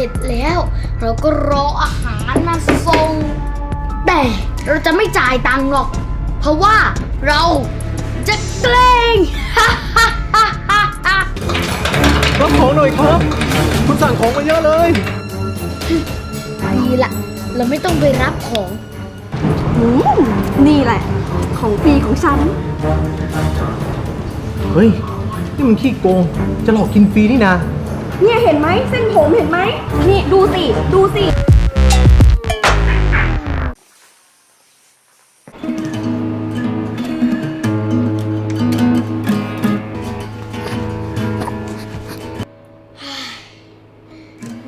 ร็จแล้ว เราก็รออาหารมาส่ง แต่เราจะไม่จ่ายตังค์หรอก เพราะว่าเราจะเกรงรับของหน่อยครับ คุณสั่งของมาเยอะเลย ดีละเราไม่ต้องไปรับของอืมนี่แหละ ของฟรีของฉัน เฮ้ย นี่มันขี้โกง จะหลอกกินฟรีนี่นา เนี่ยเห็นไหมเส้นผมเห็นไหมนี่ดูสิ ดูสิ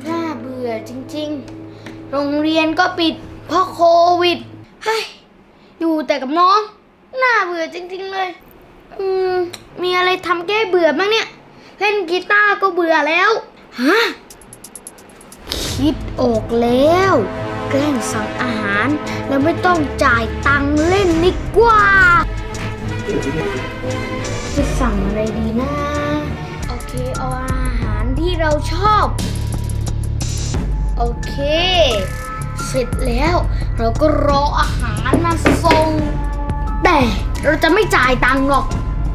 น่าเบื่อจริงๆ โรงเรียนก็ปิดเพราะโควิดเฮ้ยอยู่แต่กับน้อง น่าเบื่อจริงๆเลย อืม มีอะไรทำแก้เบื่อบ้างเนี่ย เล่นกีตาร์ก็เบื่อแล้ว ฮะ คิดออกแล้ว แกล้งสั่งอาหาร แล้วไม่ต้องจ่ายตังค์เล่นดีกว่า จะสั่งอะไรดีนะ โอเค เอาอาหารที่เราชอบ โอเค เสร็จแล้ว เราก็รออาหารมาส่ง แต่เราจะไม่จ่ายตังค์หรอก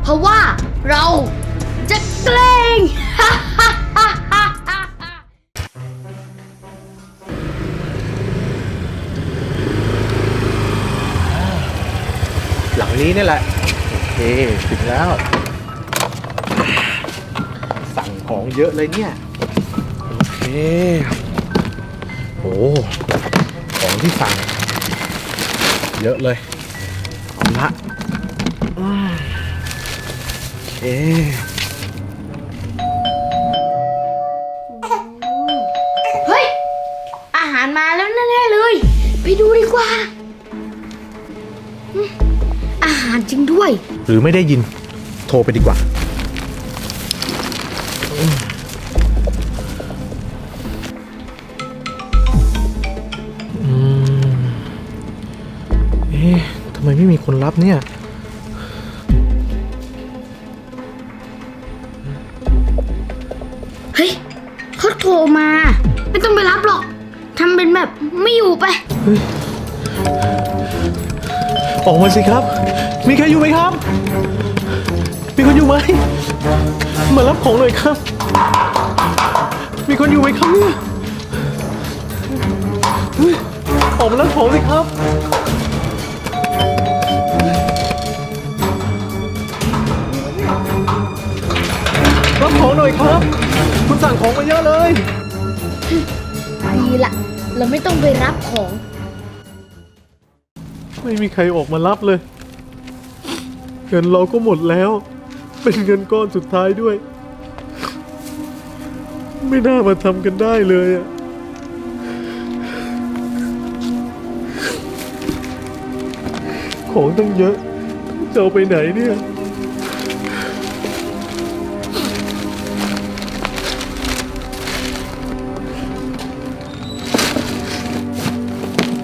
เพราะว่าเรา จะเกรงหลังนี้นี่แหละ โอเคถึงแล้ว สั่งของเยอะเลยเนี่ย โอเคโอ้ของที่สั่ง เยอะเลยเอาละอืมโอเค หรือไม่ได้ยินโทรไปดีกว่า อืม เอ๊ะทำไมไม่มีคนรับเนี่ย เฮ้ยเขาโทรมา ไม่ต้องไปรับหรอกทำเป็นแบบไม่อยู่ไป ออกมาสิครับ มีใครอยู่ไหมครับ มีคนอยู่ไหม มารับของหน่อยครับ มีคนอยู่ไหมครับเนี่ยเฮ้ยออกมารับของสิครับรับของหน่อยครับ คุณสั่งของมาเยอะเลย ดีละ เราไม่ต้องไปรับของ ไม่มีใครออกมารับเลย เงินเราก็หมดแล้ว เป็นเงินก้อนสุดท้ายด้วย ไม่น่ามาทำกันได้เลยอะของตั้งเยอะจะเอาไปไหนเนี่ย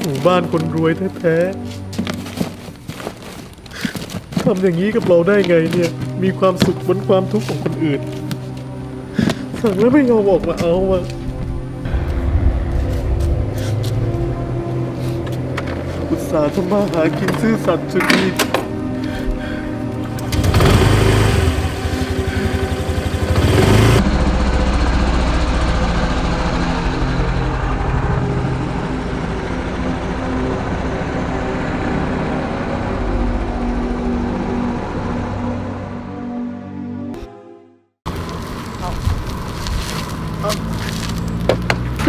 หมู่บ้านคนรวยแท้ๆ ทำอย่างนี้กับเราได้ไงเนี่ย มีความสุขบนความทุกข์ของคนอื่น สั่งแล้วไม่ยอมออกมาเอาอะอุตส่าห์ทำมาหากินซื่อสัตย์สุดดีเ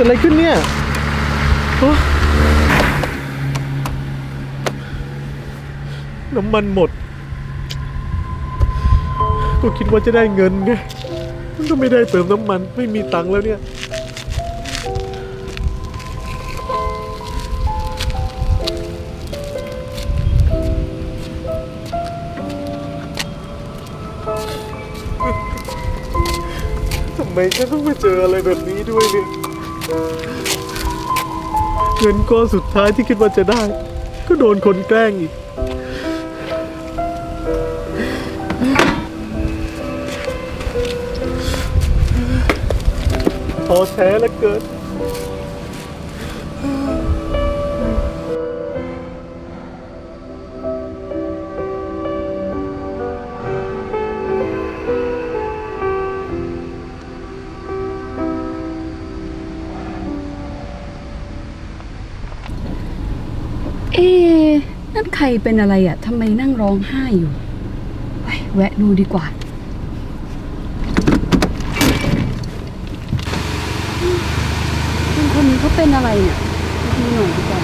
ดอะไรขึ้นเนี่ยน้ำมันหมด ก็คิดว่าจะได้เงินไงมันก็ไม่ได้เติมน้ำมันไม่มีตังค์แล้วเนี่ยทำไมฉันต้องมาเจออะไรแบบนี้ด้วยเนี่ย เงินก้อนสุดท้ายที่คิดว่าจะได้ ก็โดนคนแกล้งอีก พอแท้แล้วเกิน ใครเป็นอะไรอะ่ะทำไมนั่งร้องไห้อยู่ไปแวะดูดีกว่า คนคนนี้เขาเป็นอะไรเนี่ยดูหน่อยดีกว่า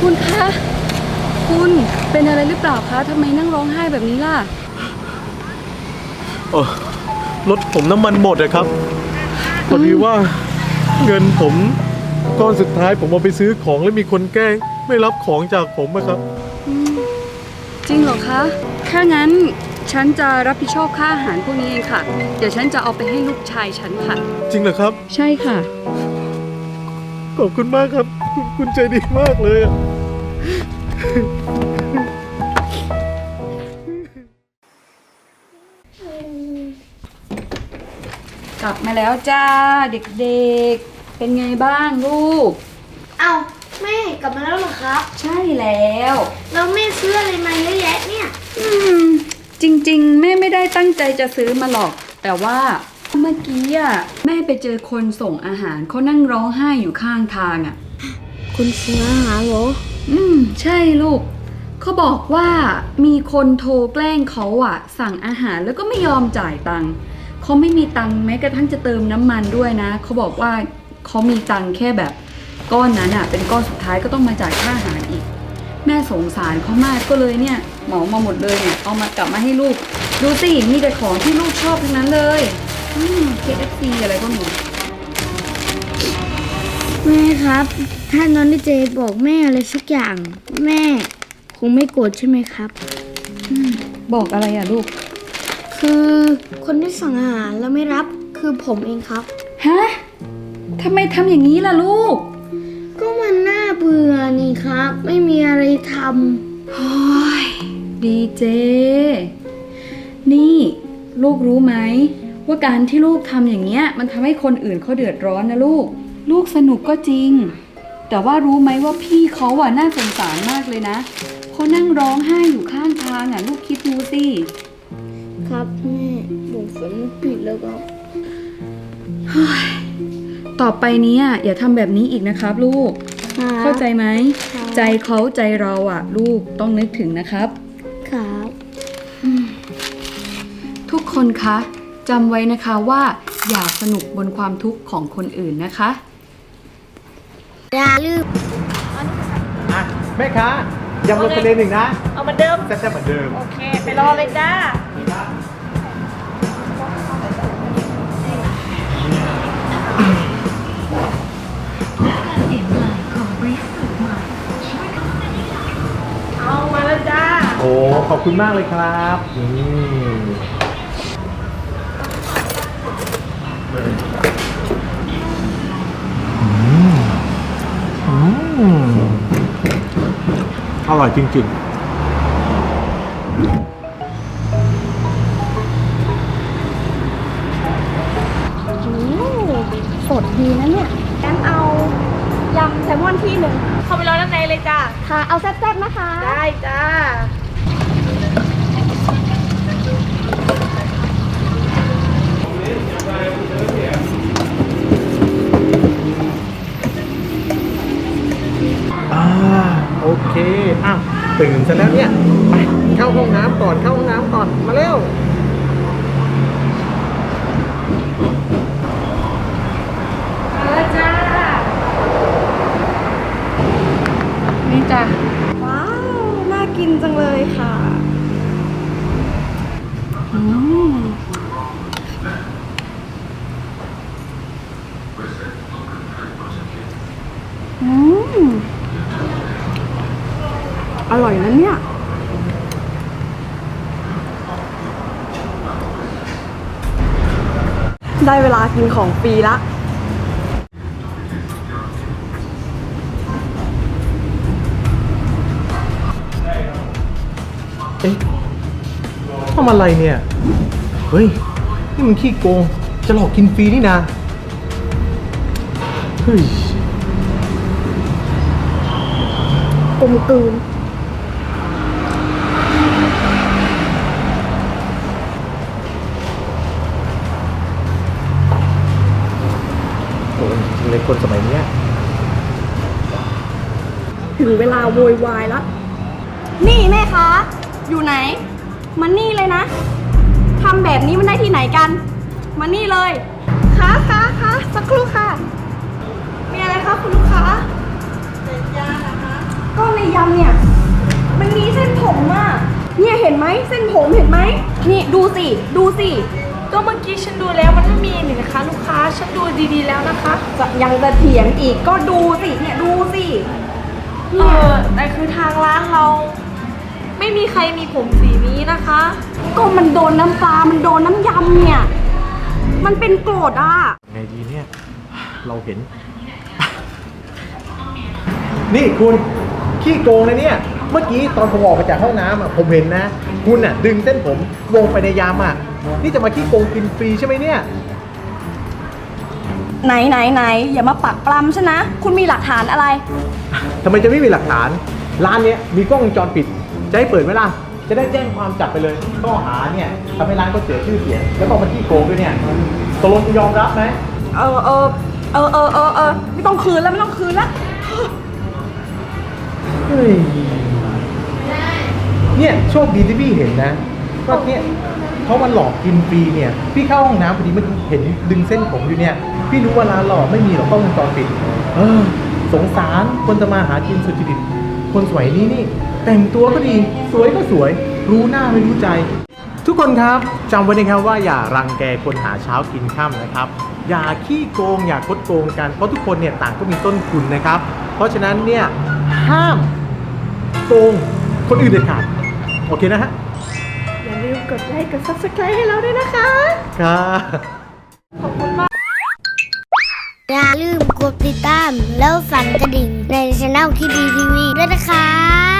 คุณคะ คุณเป็นอะไรหรือเปล่าคะทำไมนั่งร้องไห้แบบนี้ล่ะเออรถผมน้ำมันหมดอะครับ พอดีว่าเงินผม ก้อนสุดท้ายผมเอาไปซื้อของแล้วมีคนแกล้ง ไม่รับของจากผมอะครับ จริงเหรอคะ ถ้างั้นฉันจะรับผิดชอบค่าอาหารพวกนี้เองค่ะ เดี๋ยวฉันจะเอาไปให้ลูกชายฉันค่ะ จริงเหรอครับ ใช่ค่ะ ขอบคุณมากครับ คุณคุณใจดีมากเลยอะกลับมาแล้วจ้าเด็กๆ เป็นไงบ้างลูก เอาแม่กลับมาแล้วเหรอครับ ใช่แล้ว แล้วแม่ซื้ออะไรมาเยอะแยะเนี่ย อืม จริงๆ แม่ไม่ได้ตั้งใจจะซื้อมาหรอก แต่ว่าเมื่อกี้อะแม่ไปเจอคนส่งอาหารเขานั่งร้องไห้อยู่ข้างทางอะ คุณซื้ออาหารเหรอ อืม ใช่ลูก เขาบอกว่ามีคนโทรแกล้งเขาอะ สั่งอาหารแล้วก็ไม่ยอมจ่ายตังค์เขาไม่มีตังค์แม้กระทั่งจะเติมน้ำมันด้วยนะ เขาบอกว่า เขามีตังค์แค่แบบ ก้อนนั้นอะ เป็นก้อนสุดท้ายก็ต้องมาจ่ายค่าอาหารอีก แม่สงสารเขามากก็เลยเนี่ยเหมามาหมดเลยเนี่ยเอามากลับมาให้ลูก ดูสิมีแต่ของที่ลูกชอบทั้งนั้นเลยอืม KFC อะไรก็มีแม่ครับ ถ้าน้องดีเจบอกแม่อะไรสักอย่าง แม่คงไม่โกรธใช่ไหมครับ บอกอะไรอะลูกคือคนที่สั่งอาหารแล้วไม่รับคือผมเองครับ ฮะ ทำไมทำอย่างนี้ล่ะลูก ก็มันน่าเบื่อนี่ครับ ไม่มีอะไรทโอ้ยดีเจ นี่ลูกรู้ไหม ว่าการที่ลูกทำอย่างเงี้ย มันทำให้คนอื่นเขาเดือดร้อนนะลูก ลูกสนุกก็จริง แต่ว่ารู้ไหมว่าพี่เขาอะน่าสงสารมากเลยนะเขานั่งร้องไห้อยู่ข้างทางอะ ลูกคิดดูสิำครับแม่ผมฝันผิดแล้วครับ ต่อไปเนี้อย่าทำแบบนี้อีกนะครับ ลูก เข้าใจไหมครับใจเขาใจเราอะ ลูกต้องนึกถึงนะครับ ครับ ทุกคนคะจำไว้นะคะว่าอย่าสนุกบนความทุกข์ของคนอื่นนะคะอย่าลืมอะแม่ค้ายำรสทะเลหนึ่งนะ เอาเหมือนเดิมแซ่บๆเหมือนเดิม โอเค ไปรอเลยจ้าเอา โอ้ขอบคุณมากเลยครับอืมอืมอร่อยจริงๆ จ้ะ ว้าว น่ากินจังเลยค่ะอืมอืมอร่อยนะเนี่ย ได้เวลากินของฟรีละ เอ๊ะทำอะไรเนี่ย เฮ้ย นี่มันขี้โกง จะหลอกกินฟรีนี่นะ เฮ้ยกลมกลืนโอ้ยเลยคนสมัยเนี้ย ถึงเวลาโวยวายแล้ว นี่แม่คะ อยู่ไหนมานี่เลยนะทำแบบนี้มันได้ที่ไหนกันมานี่เลยคะคะคะสักครู่ค่ะ มีอะไรคะคุณลูกค้าก็ในยำเนี่ย มันมีเส้นผมอะเนี่ยเห็นไหมเส้นผมเห็นไหม นี่ดูสิ ดูสิ ก็เมื่อกี้ฉันดูแล้วมันไม่มีนี่นะคะ ลูกค้าฉันดูดีๆแล้วนะคะจะยังจะเถียงอีกก็ดูสิ เนี่ยดูสิ เออแต่คือทางร้านเรา ไม่มีใครมีผมสีนี้นะคะ ก็มันโดนน้ำปลา มันโดนน้ำยำเนี่ย มันเป็นโกรธอะ ไงดีเนี่ย เราเห็น นี่คุณขี้โกงนะเนี่ย เมื่อกี้ตอนผมออกมาจากห้องน้ำอะผมเห็นนะ คุณอะ ดึงเส้นผมวงไปในยามอะนี่จะมาขี้โกงกินฟรีใช่ไหมเนี่ย ไหนไหนไหนอย่ามาปักปลำฉันนะ คุณมีหลักฐานอะไร ทำไมจะไม่มีหลักฐาน ร้านเนี้ยมีกล้องวงจรปิด จะให้เปิดไหมล่ะ จะได้แจ้งความจับไปเลยข้อหาเนี่ยทำให้ร้านเขาเสียชื่อเสียง แล้วก็มาขี้โกงด้วยเนี่ยตกลงคุณยอมรับไหมเออเออเออเออเออเออไม่ต้องคืนแล้วไม่ต้องคืนแล้วเฮ้ยเนี่ยโชคดีที่พี่เห็นนะก็เนี่ยเขามาหลอกกินฟรีเนี่ย พี่เข้าห้องน้ำพอดีเมื่อกี้เห็นดึงเส้นผมอยู่เนี่ย พี่รู้ว่าร้านหลอกไม่มีหรอกกล้องวงจรปิด เออ สงสารคนจะมาหากินสุจริต คนสวยนี้นี่ แต่งตัวก็ดีสวยก็สวย รู้หน้าไม่รู้ใจ ทุกคนครับจำไว้นะครับว่าอย่ารังแกคนหาเช้ากินค่ำนะครับ อย่าขี้โกงอย่าคดโกงกันเพราะทุกคนเนี่ยต่างก็มีต้นทุนนะครับ เพราะฉะนั้นเนี่ยห้ามโกงคนอื่นเด็ดขาดโอเคนะฮะอย่าลืมกดไลค์กด subscribe ให้เราด้วยนะคะครับอย่าลืมกดติดตามแล้วสั่นกระดิ่งในช่องที่ดีทีวีด้วยนะครับ